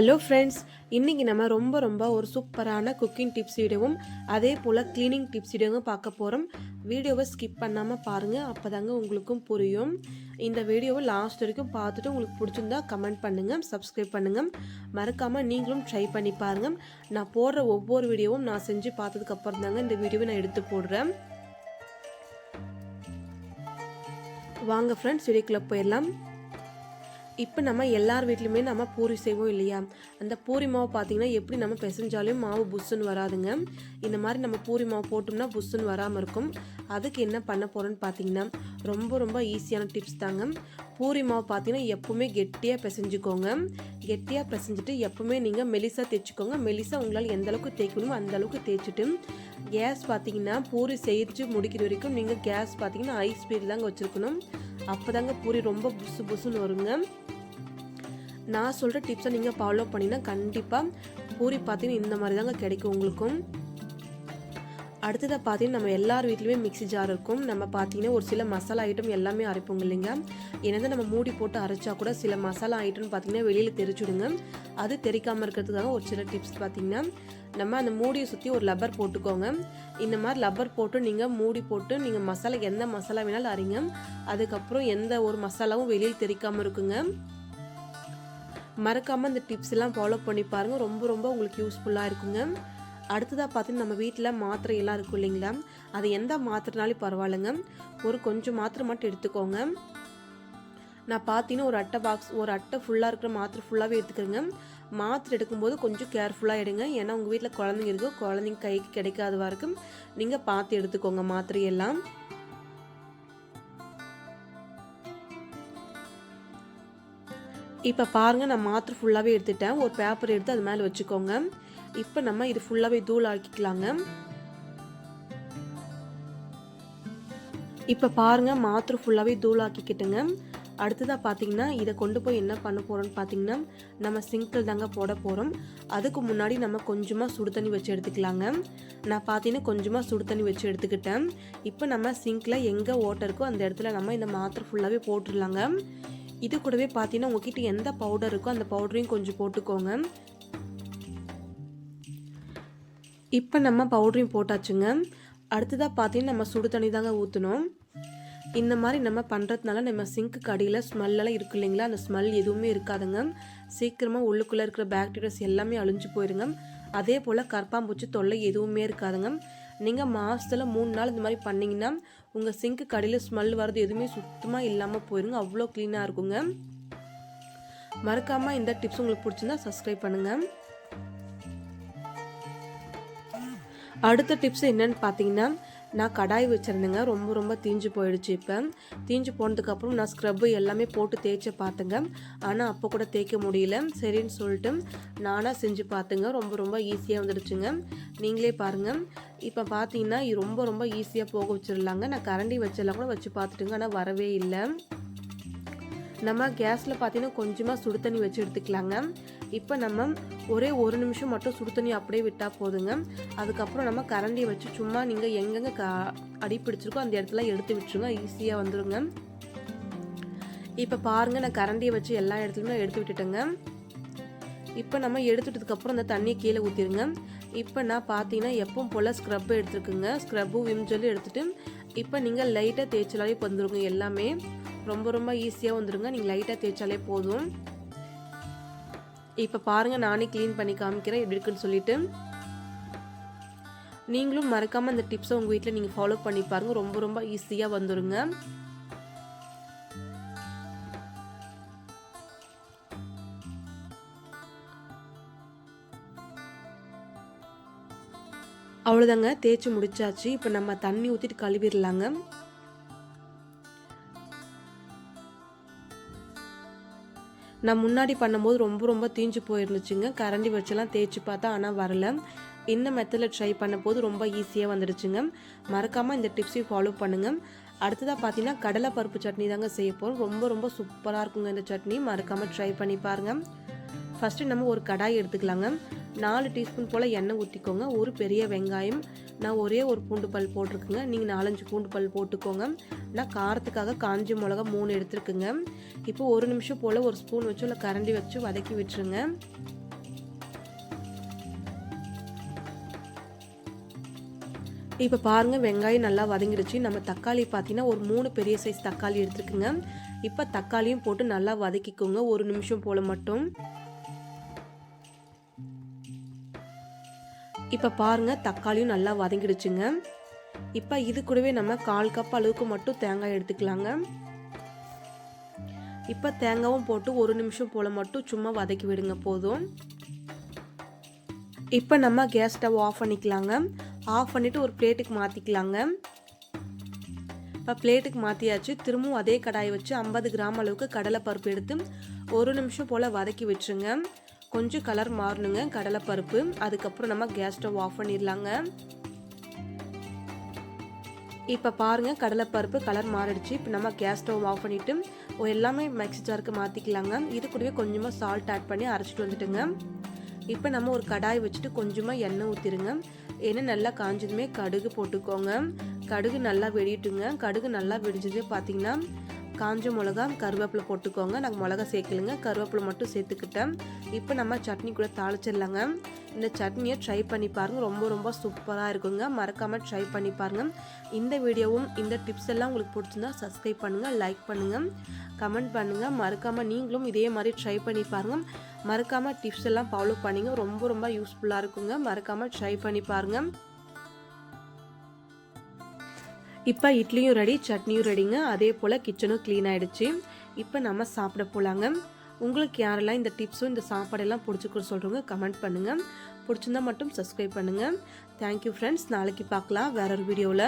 Hello friends இன்றைக்கி நம்ம ரொம்ப ரொம்ப ஒரு சூப்பரான குக்கிங் டிப்ஸ் வீடியோவும் அதே போல் க்ளீனிங் டிப்ஸ் வீடியோவும் பார்க்க போகிறோம் வீடியோவை ஸ்கிப் பண்ணாமல் பாருங்கள் அப்போ தாங்க உங்களுக்கும் புரியும். இந்த வீடியோவை லாஸ்ட் வரைக்கும் பார்த்துட்டு உங்களுக்கு பிடிச்சிருந்தா கமெண்ட் பண்ணுங்கள் சப்ஸ்கிரைப் பண்ணுங்கள் மறக்காமல் நீங்களும் ட்ரை பண்ணி பாருங்கள் நான் போடுற ஒவ்வொரு வீடியோவும் நான் செஞ்சு பார்த்ததுக்கப்புறம் தாங்க இந்த வீடியோவை நான் எடுத்து போடுறேன். வாங்க ஃப்ரெண்ட்ஸ் வீடியோக்குள்ளே போயிடலாம். இப்போ நம்ம எல்லார் வீட்லையுமே நம்ம பூரி செய்வோம் இல்லையா? அந்த பூரி மாவு பார்த்தீங்கன்னா எப்படி நம்ம பிசைஞ்சாலும் மாவு புஷ்ஷுன்னு வராதுங்க. இந்த மாதிரி நம்ம பூரி மாவு போட்டோம்னா புஷ்ஷுன்னு வராமல் இருக்கும். அதுக்கு என்ன பண்ண போகிறோன்னு பார்த்தீங்கன்னா ரொம்ப ரொம்ப ஈஸியான டிப்ஸ் தாங்க. பூரி மாவு பார்த்தீங்கன்னா எப்போவுமே கெட்டியாக பிசைஞ்சுக்கோங்க. கெட்டியாக பிசைஞ்சிட்டு எப்போவுமே நீங்கள் மெலிசாக தேய்ச்சிக்கோங்க. மெலிசாக உங்களால் எந்த அளவுக்கு தேய்க்கணுமோ அந்த அளவுக்கு தேய்ச்சிட்டு கேஸ் பார்த்தீங்கன்னா பூரி செய்து முடிக்கிற வரைக்கும் நீங்கள் கேஸ் பார்த்தீங்கன்னா ஹை ஸ்பீட் தாங்க வச்சுருக்கணும். அப்போ தாங்க பூரி ரொம்ப புசு புசுன்னு வருங்க. நான் சொல்கிற டிப்ஸை நீங்கள் ஃபாலோ பண்ணிங்கன்னா கண்டிப்பாக பூரி பார்த்தீங்கன்னா இந்த மாதிரி தாங்க கிடைக்கும் உங்களுக்கும். அடுத்ததாக பார்த்தீங்கன்னா நம்ம எல்லார் வீட்லேயுமே மிக்ஸி ஜார் இருக்கும். நம்ம பார்த்தீங்கன்னா ஒரு சில மசாலா ஐட்டம் எல்லாமே அரைப்போங்க இல்லைங்க. என்னதான் நம்ம மூடி போட்டு அரைச்சா கூட சில மசாலா ஐட்டம்னு பார்த்தீங்கன்னா வெளியில் தெரிச்சுடுங்க. அது தெரிக்காமல் இருக்கிறதுக்காக ஒரு சில டிப்ஸ் பார்த்தீங்கன்னா நம்ம அந்த மூடியை சுற்றி ஒரு லப்பர் போட்டுக்கோங்க. இந்த மாதிரி லப்பர் போட்டு நீங்கள் மூடி போட்டு நீங்கள் மசாலா எந்த மசாலா வேணாலும் அரைங்க. அதுக்கப்புறம் எந்த ஒரு மசாலாவும் வெளியில் தெரிக்காமல் இருக்குங்க. மறக்காமல் இந்த டிப்ஸ் எல்லாம் ஃபாலோ பண்ணி பாருங்கள் ரொம்ப ரொம்ப உங்களுக்கு யூஸ்ஃபுல்லாக இருக்குங்க. அடுத்ததாக பார்த்தீங்கன்னா நம்ம வீட்டில் மாத்திரையெல்லாம் இருக்கும் இல்லைங்களா? அது எந்த மாத்திரைனாலும் பரவாயில்லைங்க. ஒரு கொஞ்சம் மாத்திரை மட்டும் எடுத்துக்கோங்க. நான் பார்த்தீங்கன்னா ஒரு அட்டை பாக்ஸ் ஒரு அட்டை ஃபுல்லாக இருக்கிற மாத்திரை ஃபுல்லாகவே எடுத்துக்கிறேங்க. மாத்திரை எடுக்கும்போது கொஞ்சம் கேர்ஃபுல்லாக எடுங்க. ஏன்னா உங்கள் வீட்டில் குழந்தைங்க இருக்கும் குழந்தைங்க கைக்கு கிடைக்காதவா இருக்கும் நீங்கள் பார்த்து எடுத்துக்கோங்க மாத்திரையெல்லாம் இப்போ பாருங்கள் நான் மாத்திரை ஃபுல்லாகவே எடுத்துட்டேன். ஒரு பேப்பர் எடுத்து அது மேலே வச்சுக்கோங்க. இப்போ நம்ம இது ஃபுல்லாகவே தூள் ஆக்கிக்கலாங்க இப்போ பாருங்கள் மாத்திரை ஃபுல்லாகவே தூள் ஆக்கிக்கிட்டுங்க அடுத்ததாக பார்த்தீங்கன்னா இதை கொண்டு போய் என்ன பண்ண போகிறோம்னு பார்த்தீங்கன்னா நம்ம சிங்கிள் தாங்க போட போகிறோம் அதுக்கு முன்னாடி நம்ம கொஞ்சமாக சுடு தண்ணி வச்சு எடுத்துக்கலாங்க. நான் பார்த்தீங்கன்னா கொஞ்சமாக சுடு தண்ணி வச்சு எடுத்துக்கிட்டேன். இப்போ நம்ம சிங்கில் எங்கே ஓட்டை இருக்கோ அந்த இடத்துல நம்ம இந்த மாத்திரை ஃபுல்லாகவே போட்டுடலாங்க. இது கூடவே பார்த்தீங்கன்னா உங்ககிட்ட எந்த பவுடர் இருக்கோ அந்த பவுடரையும் கொஞ்சம் போட்டுக்கோங்க. இப்போ நம்ம பவுடரையும் போட்டாச்சுங்க. அடுத்ததாக பார்த்தீங்கன்னா நம்ம சுடு தண்ணி தாங்க ஊற்றணும் இந்த மாதிரி நம்ம பண்ணுறதுனால நம்ம சிங்க்கு அடியில் ஸ்மெல்லெல்லாம் இருக்கு இல்லைங்களா? அந்த ஸ்மெல் எதுவுமே இருக்காதுங்க. சீக்கிரமாக உள்ளுக்குள்ளே இருக்கிற பேக்டீரியாஸ் எல்லாமே அழிஞ்சு போயிருங்க. அதே போல் கற்பாம்பூச்சி தொல்லை எதுவுமே இருக்காதுங்க. நீங்கள் மாதத்தில் மூணு நாள் இந்த மாதிரி பண்ணிங்கன்னா உங்கள் சிங்க்கு கடையில் ஸ்மெல் வர்றது எதுவுமே சுத்தமாக இல்லாமல் போயிருங்க. அவ்வளோ க்ளீனாக இருக்குங்க. மறக்காமல் இந்த டிப்ஸ் உங்களுக்கு பிடிச்சிருந்தா சப்ஸ்கிரைப் பண்ணுங்கள் அடுத்த டிப்ஸ் என்னன்னு பார்த்தீங்கன்னா நான் கடாய் வச்சுருந்தேங்க. ரொம்ப ரொம்ப தீஞ்சு போயிடுச்சு இப்போ. தீஞ்சு போனதுக்கப்புறம் நான் ஸ்க்ரப்பு எல்லாமே போட்டு தேய்ச்சி பார்த்துங்க ஆனால் அப்போ கூட தேய்க்க முடியல. சரின்னு சொல்லிட்டு நானாக செஞ்சு பார்த்துங்க ரொம்ப ரொம்ப ஈஸியாக வந்துடுச்சுங்க. நீங்களே பாருங்கள் இப்போ பார்த்தீங்கன்னா ரொம்ப ரொம்ப ஈஸியாக போக வச்சிடலாங்க. நான் கரண்டி வச்செல்லாம் கூட வச்சு பார்த்துட்டுங்க ஆனால் வரவே இல்லை. நம்ம கேஸில் பார்த்தீங்கன்னா கொஞ்சமாக சுடு தண்ணி வச்சு எடுத்துக்கலாங்க. இப்போ நம்ம ஒரே ஒரு நிமிஷம் மட்டும் சுடு தண்ணி அப்படியே விட்டால் போதுங்க. அதுக்கப்புறம் நம்ம கரண்டியை வச்சு சும்மா நீங்கள் எங்கெங்கே க அடி பிடிச்சிருக்கோ அந்த இடத்துல எடுத்து விட்டுருங்க. ஈஸியாக வந்துடுங்க இப்போ பாருங்கள் நான் கரண்டியை வச்சு எல்லா இடத்துலையுமே எடுத்து விட்டுட்டேங்க. இப்போ நம்ம எடுத்துட்டதுக்கப்புறம் அந்த தண்ணியை கீழே ஊற்றிடுங்க இப்போ நான் பார்த்தீங்கன்னா எப்பவும் போல் ஸ்க்ரப்பு எடுத்துருக்குங்க. ஸ்க்ரப்பும் விம் ஜெல்லி எடுத்துகிட்டு இப்போ நீங்கள் லைட்டாக தேய்ச்சலாலே வந்துருங்க எல்லாமே. ரொம்ப ரொம்ப ஈஸியாக வந்துடுங்க நீங்கள் லைட்டாக தேய்ச்சாலே போதும். இப்போ பாருங்கள் நானே க்ளீன் பண்ணி காமிக்கிறேன். எப்படி இருக்குன்னு சொல்லிட்டு. நீங்களும் மறக்காமல் அந்த டிப்ஸை உங்கள் வீட்டில் நீங்கள் ஃபாலோ பண்ணி பாருங்கள் ரொம்ப ரொம்ப ஈஸியாக வந்துடுங்க அவ்வளோதாங்க தேய்ச்சி முடிச்சாச்சு. இப்போ நம்ம தண்ணி ஊற்றிட்டு கழுவிடலாங்க. நான் முன்னாடி பண்ணும்போது ரொம்ப ரொம்ப தீஞ்சு போயிருந்துச்சுங்க. கரண்டி வச்செல்லாம் தேய்ச்சி பார்த்தா ஆனால் வரல. இந்த மெத்தடில் ட்ரை பண்ணும்போது ரொம்ப ஈஸியாக வந்துடுச்சுங்க. மறக்காமல் இந்த டிப்ஸையும் ஃபாலோ பண்ணுங்கள் அடுத்ததாக பார்த்தீங்கன்னா கடலை பருப்பு சட்னி தாங்க செய்ய போகிறோம் ரொம்ப ரொம்ப சூப்பராக இருக்குங்க இந்த சட்னி. மறக்காமல் ட்ரை பண்ணி பாருங்கள் ஃபஸ்ட்டு நம்ம ஒரு கடாய் எடுத்துக்கலாங்க. நாலு டீஸ்பூன் போல் எண்ணெய் ஊற்றிக்கோங்க ஒரு பெரிய வெங்காயம். நான் ஒரே ஒரு பூண்டு பல் போட்டிருக்குங்க. நீங்கள் நாலஞ்சு பூண்டு பல் போட்டுக்கோங்க. நான் காரத்துக்காக காஞ்ச மிளகா மூணு எடுத்துருக்குங்க. இப்போ ஒரு நிமிஷம் போல் ஒரு ஸ்பூன் வச்சு இல்லை கரண்டி வச்சு வதக்கி விட்டுருங்க. இப்போ பாருங்கள் வெங்காயம் நல்லா வதங்கிடுச்சு. நம்ம தக்காளி பார்த்தீங்கன்னா ஒரு மூணு பெரிய சைஸ் தக்காளி எடுத்துருக்குங்க. இப்போ தக்காளியும் போட்டு நல்லா வதக்கிக்கோங்க. ஒரு நிமிஷம் போல் மட்டும். இப்போ பாருங்கள் தக்காளியும் நல்லா வதங்கிடுச்சுங்க. இப்போ இது கூடவே நம்ம கால் கப் அளவுக்கு மட்டும் தேங்காய் எடுத்துக்கலாங்க. இப்போ தேங்காவும் போட்டு ஒரு நிமிஷம் போல் மட்டும் சும்மா வதக்கி விடுங்க போதும். இப்போ நம்ம கேஸ் ஸ்டவ் ஆஃப் பண்ணிக்கலாங்க. ஆஃப் பண்ணிவிட்டு ஒரு பிளேட்டுக்கு மாற்றிக்கலாங்க இப்போ பிளேட்டுக்கு மாற்றியாச்சு திரும்பவும் அதே கடாயை வச்சு ஐம்பது கிராம் அளவுக்கு கடலைப்பருப்பு எடுத்து ஒரு நிமிஷம் போல் வதக்கி விட்டுருங்க. கொஞ்சம் கலர் மாறணுங்க. கடலைப்பருப்பு. அதுக்கப்புறம் நம்ம கேஸ் ஸ்டவ் ஆஃப் பண்ணிடலாங்க. இப்போ பாருங்கள் கடலைப்பருப்பு கலர் மாறிடுச்சு. இப்போ நம்ம கேஸ் ஸ்டவ் ஆஃப் பண்ணிவிட்டு எல்லாமே மிக்ஸி ஜாருக்கு மாற்றிக்கலாங்க இது கூடவே கொஞ்சமாக சால்ட் ஆட் பண்ணி அரைச்சிட்டு வந்துட்டுங்க. இப்போ நம்ம ஒரு கடாய் வச்சுட்டு கொஞ்சமாக எண்ணெய் ஊற்றிடுங்க எண்ணெய் நல்லா காஞ்சதுமே கடுகு போட்டுக்கோங்க. கடுகு நல்லா வெடிட்டுங்க கடுகு நல்லா வெடிஞ்சதே பார்த்தீங்கன்னா காஞ்ச மிளகா கருவேப்பிலை போட்டுக்கோங்க. நாங்கள் மிளகா சேர்க்கலுங்க. கருவேப்பிலை மட்டும் சேர்த்துக்கிட்டேன். இப்போ நம்ம சட்னி கூட தாளிச்சிடலாங்க. இந்த சட்னியை ட்ரை பண்ணி பாருங்கள் ரொம்ப ரொம்ப சூப்பராக இருக்குங்க. மறக்காமல் ட்ரை பண்ணி பாருங்கள் இந்த வீடியோவும் இந்த டிப்ஸ் எல்லாம் உங்களுக்கு பிடிச்சிருந்தா சப்ஸ்கிரைப் பண்ணுங்கள் லைக் பண்ணுங்கள் கமெண்ட் பண்ணுங்கள் மறக்காமல் நீங்களும் இதே மாதிரி ட்ரை பண்ணி பாருங்கள் மறக்காமல் டிப்ஸ் எல்லாம் ஃபாலோ பண்ணிங்க. ரொம்ப ரொம்ப யூஸ்ஃபுல்லாக இருக்குங்க. மறக்காமல் ட்ரை பண்ணி பாருங்கள் இப்போ இட்லியும் ரெடி சட்னியும் ரெடிங்க அதே போல் கிச்சனும் க்ளீன் ஆகிடுச்சு இப்போ நம்ம சாப்பிட போகலாங்க உங்களுக்கு யாரெல்லாம் இந்த டிப்ஸும் இந்த சாப்பாடெல்லாம் பிடிச்சிக்கோ சொல்கிறவங்க கமெண்ட் பண்ணுங்கள் பிடிச்சிருந்தா மட்டும் சப்ஸ்கிரைப் பண்ணுங்கள் தேங்க்யூ ஃப்ரெண்ட்ஸ் நாளைக்கு பார்க்கலாம் வேற ஒரு வீடியோவில்